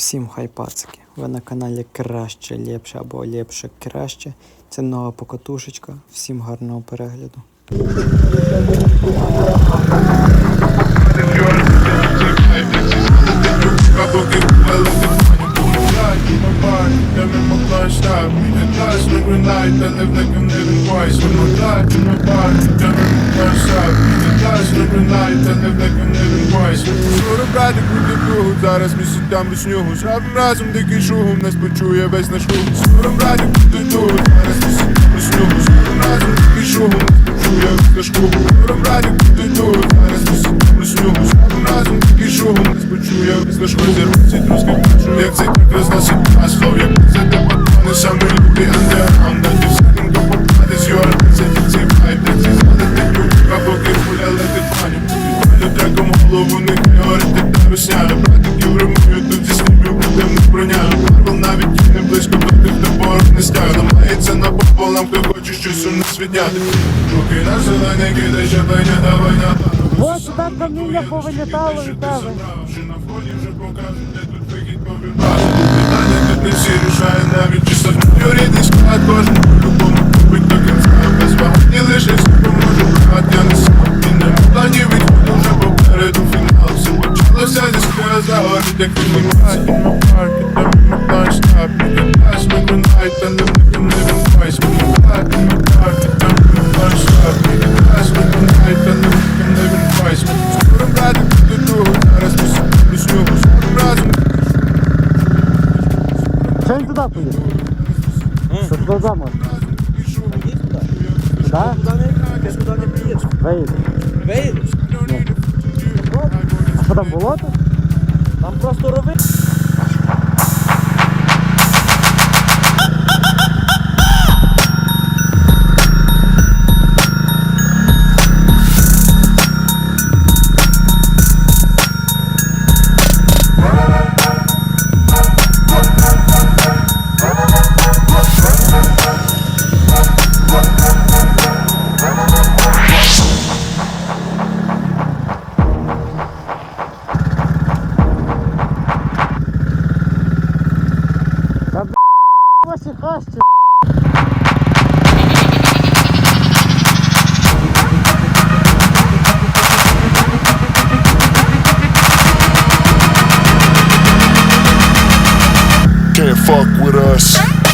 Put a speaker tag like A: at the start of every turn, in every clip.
A: Всім хай пацики. Ви на каналі Краще, Лепше або Лепше Краще. Це нова покатушечка. Всім гарного перегляду.
B: Скоро братик буде другу, зараз сідам до снюгу Зробим разом дикий шугум, нас почує весь наш клуб Скоро братик буде другу, зараз сідам до снюгу Зробим разом дикий шугум, почує весь наш клуб Скоро братик буде другу, зараз сідам до снюгу Зробим разом дикий шугум, нас почує весь наш клуб Зірвуться труски як цей трек розносить Слов'я це те патрони, саме любі андеграунда Ти відняти Руки на зелені, кидай щеплення, давай на
C: Ось там каміння повилітало від тебе.
B: Вже на вході вже покажуть, де тут вихід повідомляти Питання тут не всі рішає навіть чисто Юридний склад кожен по-любому купить до кінця Без вагань не лише всі поможе брат, я не сам І не плані відходу вже попереду фінал Все почалося зі скря загорить, як На парки, там наш штаб Ніде нас виконай, та не
C: Що Что туда туди може? Да?
D: Ти сюди не приїдеш.
C: Виїде.
D: Виїдеш?
C: А що там болото?
D: Там просто рови.
B: seguras.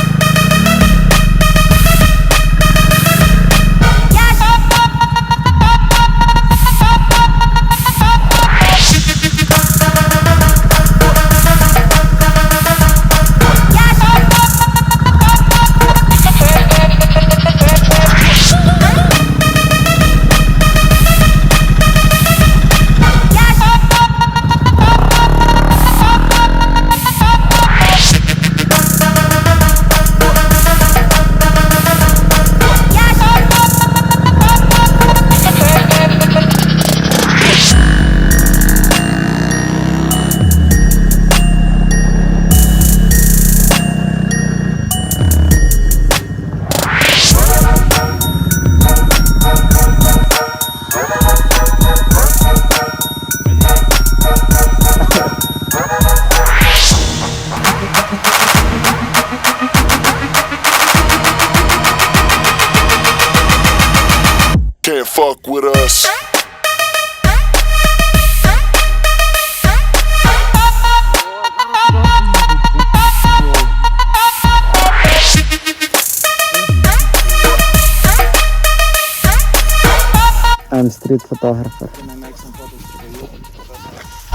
C: I'm street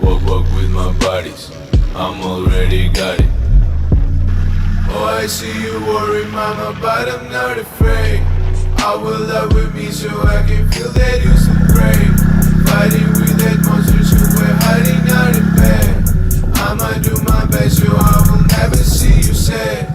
E: Walk, walk with my bodies. I'm already got it. Oh, I see you worry, mama, but I'm not afraid. I will love with me so I can feel that you still brave. Fighting with that monsters who were hiding out in bed. I'ma do my best so I will never see you sad.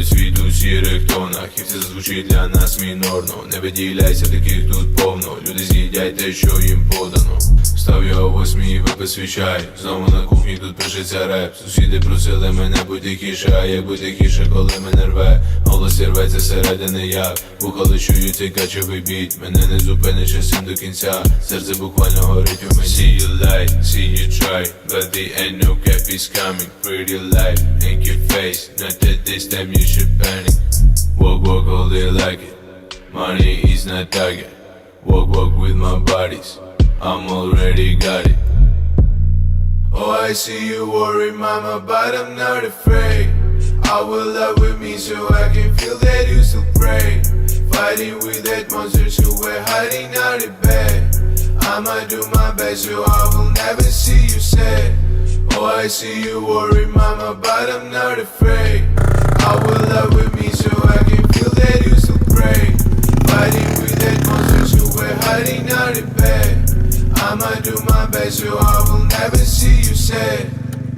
E: Намалюють світ у сірих тонах І все звучить для нас мінорно. Не виділяйся, таких тут повно. Люди з'їдять те, що їм подано. Став його восьмій і випосвічай Знову на кухні тут пишеться реп. Сусіди просили мене будь тихіше А як будь тихіше, коли мене рве. Голос рветься середини як Вухали чую цей качевий біт. Мене не зупиниш часом до кінця. Серце буквально горить у мені. See you light, see you try. But the end no cap is coming. Pretty life, your face. Not that this time you should panic. Walk, walk all day like it. Money is not target. Walk, walk with my bodies. I'm already got it Oh, I see you worry, mama, but I'm not afraid. I will love with me so I can feel that you still pray. Fighting with that monsters who were hiding out in bed. I'ma do my best so I will never see you sad. Oh, I see you worry, mama, but I'm not afraid. I will love with me so I can feel that you still pray. Fighting with that monsters who were hiding out in bed.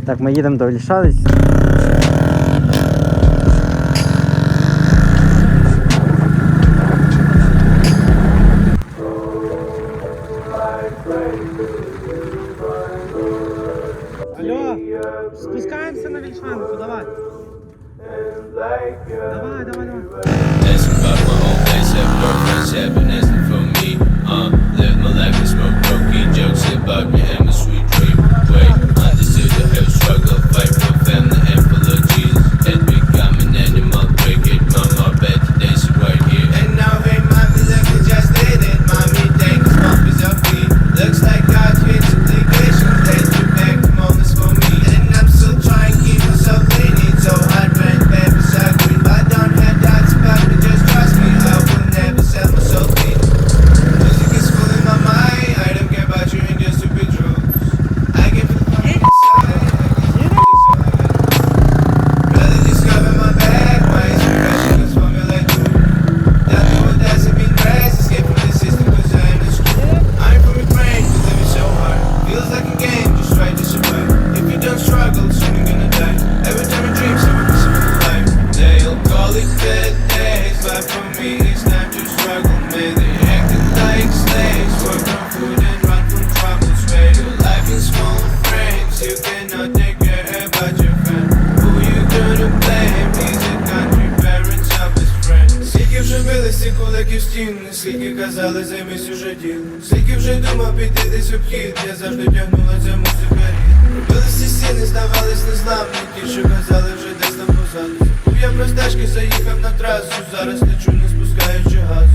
A: Так, ми їдемо до Ільшадиць.
D: Алло, спускаємося на Вільшанку, давай. Давай, давай, давай.
E: ті, що казали вже десь там позаду. Забув я про стежки, заїхав на трасу, зараз лечу, не спускаючи газу.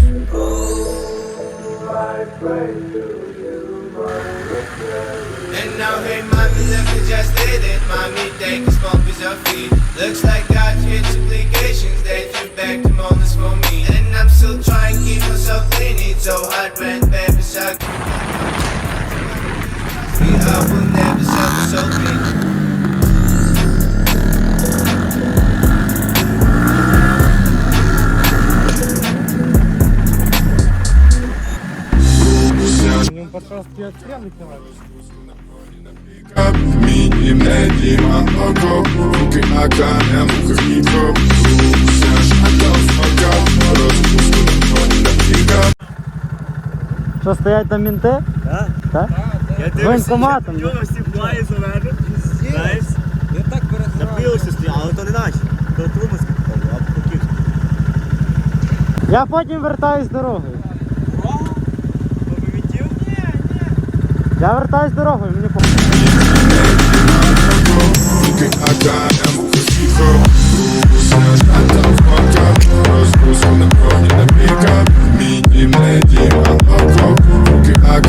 E: And now, hey, mommy, let me just did it. Mommy, take a smoke with your feet. Looks like God hits applications that you back to moments for me. And I'm still trying to keep myself clean. It's so hard, rent, baby, suck. I will never sell my soul clean.
F: Міні не Діман Око, руки АКМ, хіп-хоп Все ж атом смакав, розпуску на
A: Що стоять там мінти?
D: Так.
A: Так?
D: Я
A: З воєнкоматом.
D: Чого всі плаї? Знаєш? Я так Напилося стояв, але то не наче. То Трубинське а Поківське.
A: Я потім вертаюсь дорогою. Я вертаюсь дорогою, мені по.
F: Розпуску на фоні на пікап Міні не Діман Око, руки АКМ,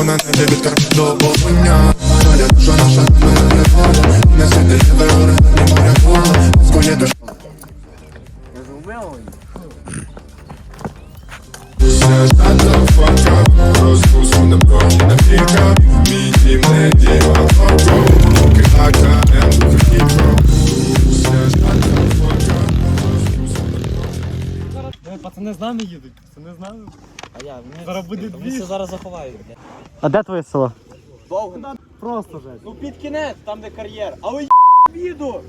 B: Вона не від карт до обоня Моя душа наша мене не вода Не сиди, не вигоре, не моря кола Скоє душа на на на на на
D: Пацани з нами їдуть, пацани з нами.
G: А я, вони,
D: Зараз буде
G: вони
D: дві.
G: все зараз заховають.
A: А де твоє село?
D: Просто жесть.
G: Ну під кінець, там де кар'єр. А ви їду!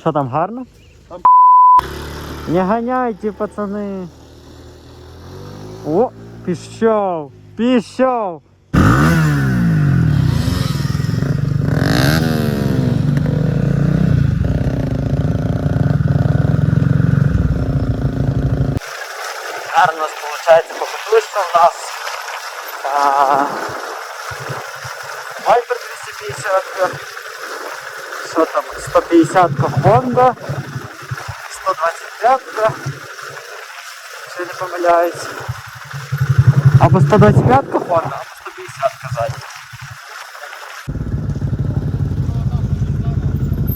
A: Що там гарно? Не ганяйте, пацани. О, пішов, пішов. Гарно виходить покатушка в нас. Вайпер 250. Що там? 150 Honda. 125 Якщо я не помиляюсь. Або 125 Honda, або 150 казати.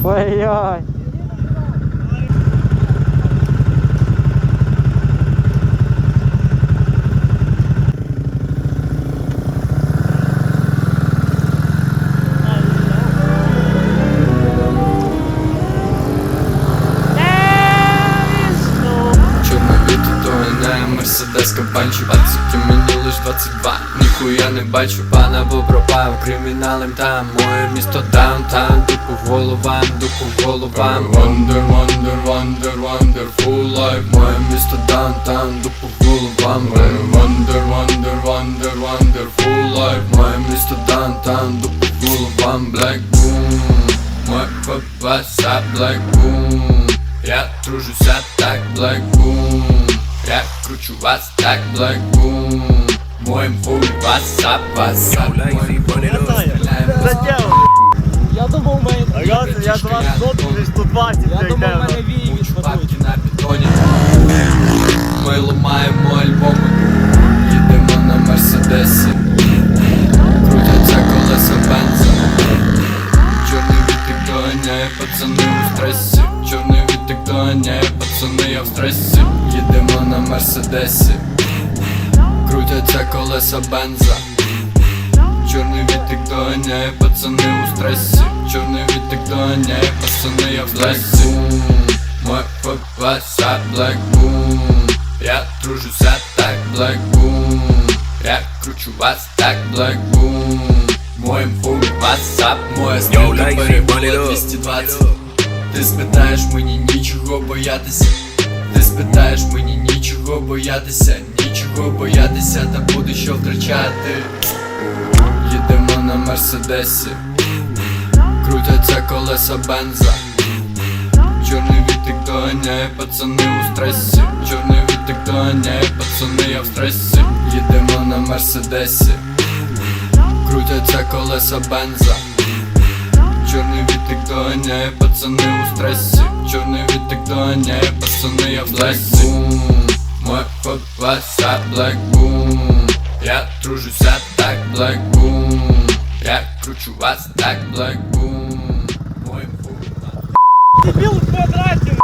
A: Ой-ой.
H: Кабанчик Пацики мені лиш 22 Ніхуя не бачу пана, бо пропав. Криміналем там Моє місто даунтаун, дупу в головам, дупу в головам. Wonder, wonder, wonder, wonderful life. Моє місто даунтаун, дупу в головам. Wonder, wonder, wonder, wonderful life. Моє місто даунтаун, дупу в головам. Black boom, мой папаса Black boom. Я тружуся так, Black Boom Я кручу вас так, Моїм фуль васап, васап Моїм фуль
G: Я думав, мене.
D: Я, з вас десь 120
G: Я думав,
D: йде.
G: мене вії відпадуть.
H: На бетоні Ми ламаємо альбоми. Їдемо на Мерседесі. Крутяться колеса бенза Чорний вітик доганяє пацани у стресі доганяє пацани, я в стресі. Їдемо на Мерседесі. Крутяться колеса бенза. Чорний вітик доганяє пацани у стресі. Чорний вітик доганяє пацани, я в стресі. Мой папаса Black Boom Я тружуся так, Black Boom Я кручу вас так, Black Boom Моїм фул васап, моя стрілка перебула 220 Ти спитаєш мені нічого боятися. Ти спитаєш мені нічого боятися Нічого боятися, та буде що втрачати. Їдемо на Мерседесі. Крутяться колеса бенза. Чорний вітик доганяє пацани у стресі. Чорний вітик доганяє пацани, я в стресі. Їдемо на Мерседесі. Крутяться колеса бенза Чорний вітик доганяє пацани у стресі. Чорний вітик доганяє пацани, я в стресі. Мой папаса Black Boom. Я тружуся так, Black Boom. Я кручу вас так, Black Boom. Мой фу
D: Біл в квадраті.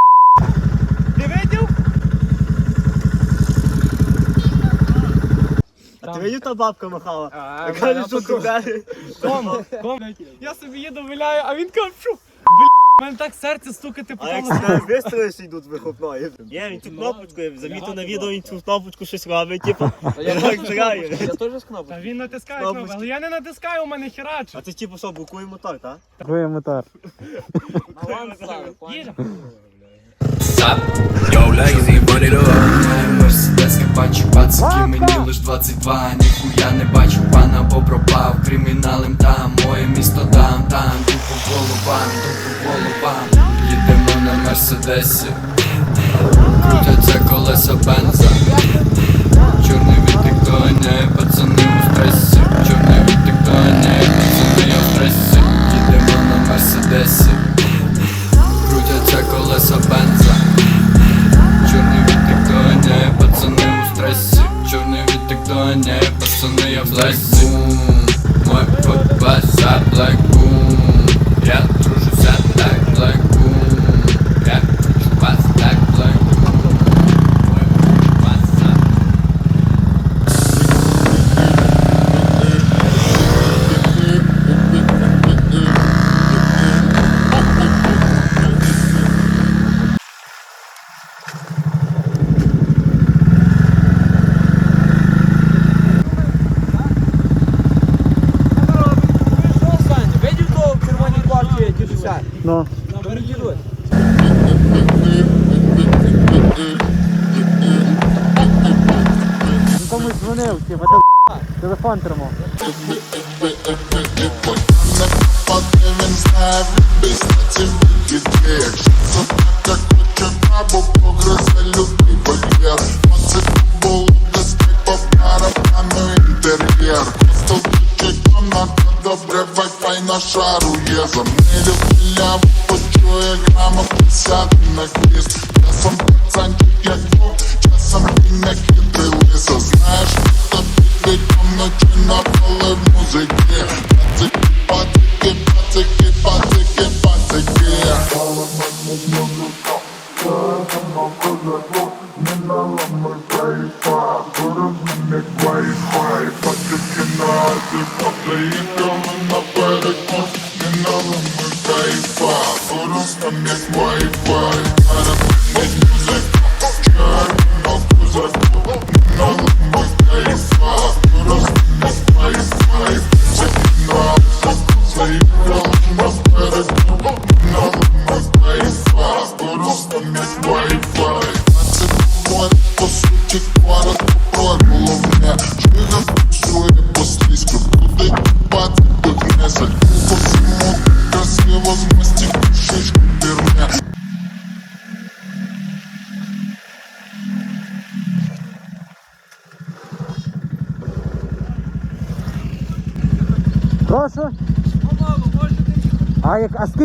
D: Ти видів? Та бабка махала?
G: А,
D: Я кажу, що ти далі.
G: Кому? Кому? Я собі їду, виляю, а він каже, що? Бля, мене так серце стукати
D: А як
G: почало.
D: сюди вистрілиш, йдуть з вихопної. Є, він цю кнопочку, я замітив на відео, він цю кнопочку щось робить, типу. Я так граю.
G: теж з. Та він натискає кнопку, але я не натискаю, у мене херач.
D: А це типу що, блокує мотор, так?
C: Твоє мотор.
H: Сап, Yo, lazy, run it up бачу пацики, мені лиш 22 Ніхуя не бачу пана, бо пропав Криміналем там, моє місто там, там. Тупо головам, тупо головам Їдемо на мерседесі. Крутяться колеса бенза
C: Ну. Комусь дзвонив, телефон тримав.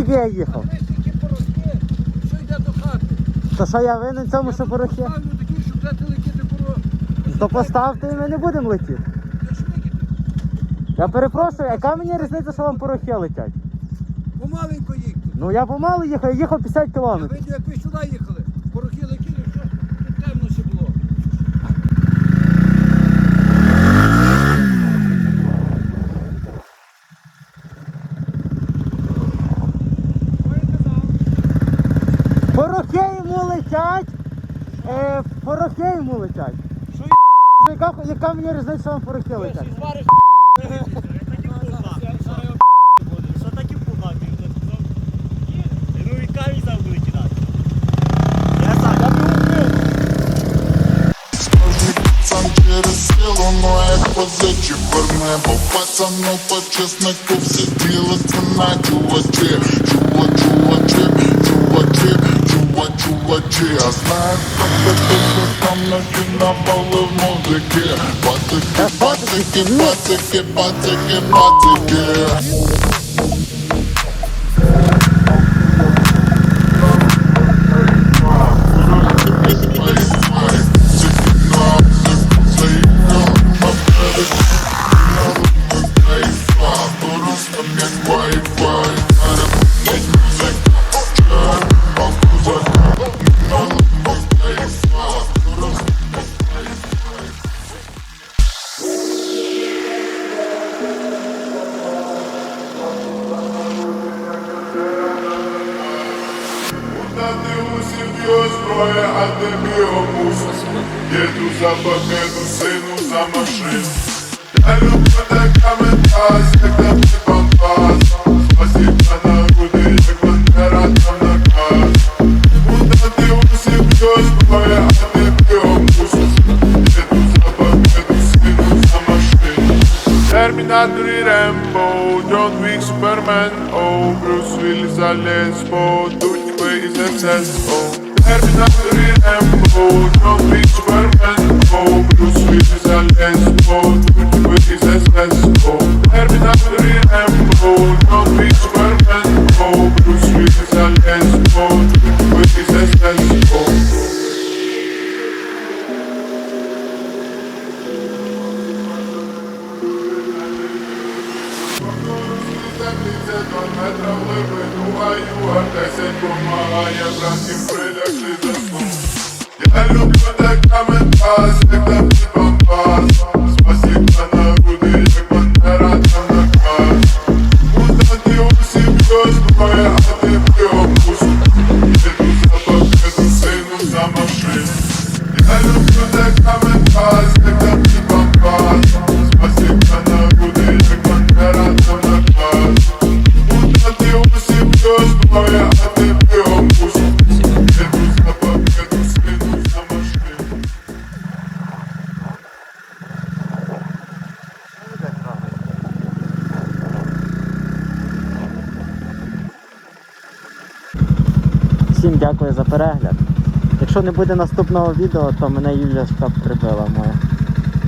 C: А скільки я їхав?
G: Що йде до хати?
C: То що я винен цьому, що порохи?
G: Ставлю такі, щоб дати летіти порог.
C: То поставте і ми не будемо летіти. Я перепрошую, яка мені різниця, що вам порохи летять?
G: Помаленько їхати.
C: Ну я помалу їхав, я їхав 50
G: Я
C: кілометрів.
G: видів, як ви сюди їхали. Порохи летіли, все тут темно ще було.
C: Порохи йому летять! Е, порохи йому летять.
G: Що
C: Яка, яка мені різниця, що вам порохи летять?
D: Що такі пугаки? Ну і камінь там буде кидати. Я так, я
B: Справжній пацан через силу, но як позичі верне Бо пацану по чеснику всі ділиться на чувачі Чува, чувачі, чувачі, чува, чувачі А знаєш, що це дуже там ночі напали в музики Пацики, пацики, пацики, пацики, пацики alles bot Durch ve izlemses o Her bir tanrı rembo Çok hiç vermez o Bruce Willis alles bot Durch ve izlemses o Her bir tanrı rembo Çok hiç vermez o Bruce Willis alles bot Durch ve izlemses o метра глибину, а десять помагає братів прилягти за сном. Я люблю так коментар, когда ти бомбас Спасибо на
C: Якщо не буде наступного відео, то мене Юлія прибила моя.